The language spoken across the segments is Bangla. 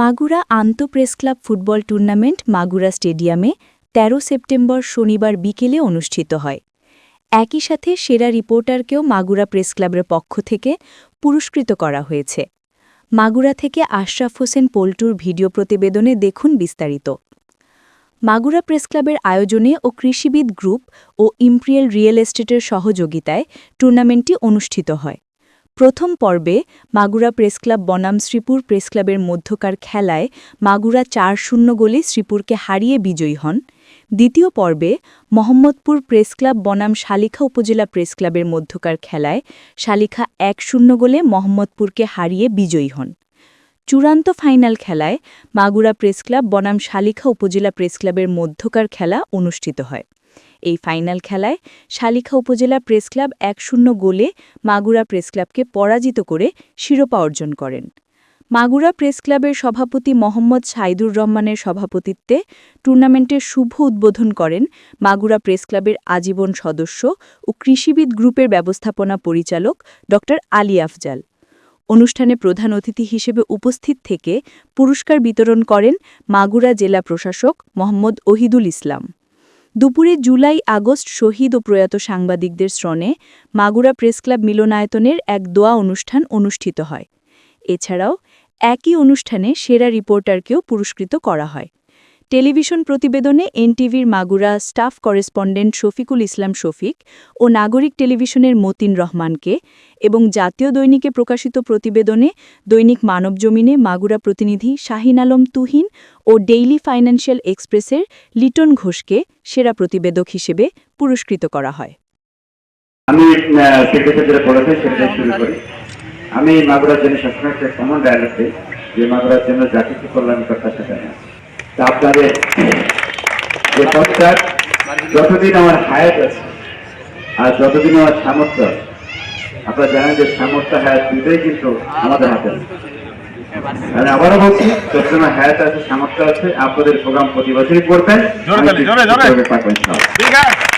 মাগুরা আন্ত press club football tournament Magura স্টেডিয়ামে ১৩ সেপ্টেম্বর শনিবার বিকেলে অনুষ্ঠিত হয়। একই সাথে সেরা রিপোর্টারকেও মাগুরা প্রেস ক্লাবের পক্ষ থেকে পুরস্কৃত করা হয়েছে। মাগুরা থেকে আশরাফ হোসেন পল্টুর ভিডিও প্রতিবেদনে দেখুন বিস্তারিত। মাগুরা প্রেস ক্লাবের আয়োজনে ও কৃষিবিদ গ্রুপ ও ইম্প্রিয়েল রিয়েল এস্টেটের সহযোগিতায় টুর্নামেন্টটি অনুষ্ঠিত হয়। প্রথম পর্বে মাগুরা প্রেসক্লাব বনাম শ্রীপুর প্রেসক্লাবের মধ্যকার খেলায় মাগুরা চার শূন্য গোলে শ্রীপুরকে হারিয়ে বিজয়ী হন। দ্বিতীয় পর্বে মোহাম্মদপুর প্রেসক্লাব বনাম শালিখা উপজেলা প্রেসক্লাবের মধ্যকার খেলায় শালিখা এক শূন্য গোলে মোহাম্মদপুরকে হারিয়ে বিজয়ী হন। চূড়ান্ত ফাইনাল খেলায় মাগুরা প্রেস ক্লাব, বনাম শালিখা উপজেলা প্রেস ক্লাবের মধ্যকার খেলা অনুষ্ঠিত হয়। এই ফাইনাল খেলায় শালিখা উপজেলা প্রেস ক্লাব এক শূন্য গোলে মাগুরা প্রেস ক্লাবকে পরাজিত করে শিরোপা অর্জন করেন। মাগুরা প্রেস ক্লাবের সভাপতি মোহাম্মদ সাইদুর রহমানের সভাপতিত্বে টুর্নামেন্টের শুভ উদ্বোধন করেন মাগুরা প্রেস ক্লাবের আজীবন সদস্য ও কৃষিবিদ গ্রুপের ব্যবস্থাপনা পরিচালক ড আলী আফজাল। অনুষ্ঠানে প্রধান অতিথি হিসেবে উপস্থিত থেকে পুরস্কার বিতরণ করেন মাগুরা জেলা প্রশাসক মোহাম্মদ ওহিদুল ইসলাম। দুপুরে জুলাই, আগস্ট শহীদ ও প্রয়াত সাংবাদিকদের শ্রণে মাগুরা প্রেস ক্লাব মিলনায়তনের এক দোয়া অনুষ্ঠান অনুষ্ঠিত হয়। এছাড়াও একই অনুষ্ঠানে সেরা রিপোর্টারকেও পুরস্কৃত করা হয়। টেলিভিশন প্রতিবেদনে এনটিভির মাগুরা স্টাফ করেসপন্ডেন্ট শফিকুল ইসলাম শফিক ও নাগরিক টেলিভিশনের মতিন রহমানকে এবং জাতীয় দৈনিকে প্রকাশিত প্রতিবেদনে দৈনিক মানবজমিনে মাগুরা প্রতিনিধি শাহিন আলম তুহিন ও ডেইলি ফাইন্যান্সিয়াল এক্সপ্রেসের লিটন ঘোষকে সেরা প্রতিবেদক হিসেবে পুরস্কৃত করা হয়। আমি শুরু করি। আমি মাগুরার জন্য সবসময় একটা কমন ডায়ালগ দিই যে মাগুরার জন্য যা কিছু করলাম কথা সেটা আপনাদের যে পথটার যতদিন আমার হায়াত আছে আর যতদিন আমার সামর্থ্য আছে আপনারা জানেন যে সামর্থ্য হায়াত দুটোই কিন্তু আমাদের হাতে আছে। আমি আবারও বলছি যতদিন আমার হায়াত আছে সামর্থ্য আছে আপনাদের প্রোগ্রাম প্রতি বছরই করবেন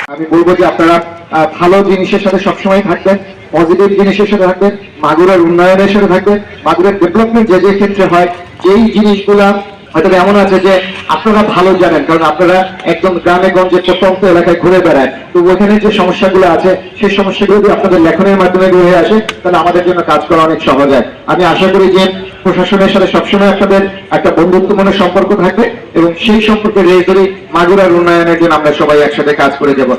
আমি বলব যে আপনারা আহ, ভালো জিনিসের সাথে সবসময় থাকবেন পজিটিভ জিনিসের সাথে থাকবেন মাগুরার উন্নয়নের সাথে থাকবেন মাগুরার ডেভেলপমেন্ট যে যে ক্ষেত্রে হয় যেই জিনিসগুলা হয়তো এমন আছে যে আপনারা ভালো জানেন, কারণ আপনারা একদম গ্রামে, গঞ্জে প্রত্যন্ত এলাকায় ঘুরে বেড়ায়। তো ওখানে যে সমস্যাগুলো আছে, সেই সমস্যাগুলো যদি আপনাদের লেখনের মাধ্যমে ঘুরে আসে, তাহলে আমাদের জন্য কাজ করা অনেক সহজ হয়। আমি আশা করি যে প্রশাসনের সাথে সবসময় আপনাদের একটা বন্ধুত্বপূর্ণ সম্পর্ক থাকবে এবং সেই সম্পর্কে ধরে মাগুরার উন্নয়নের জন্য আমরা সবাই একসাথে কাজ করে যাব।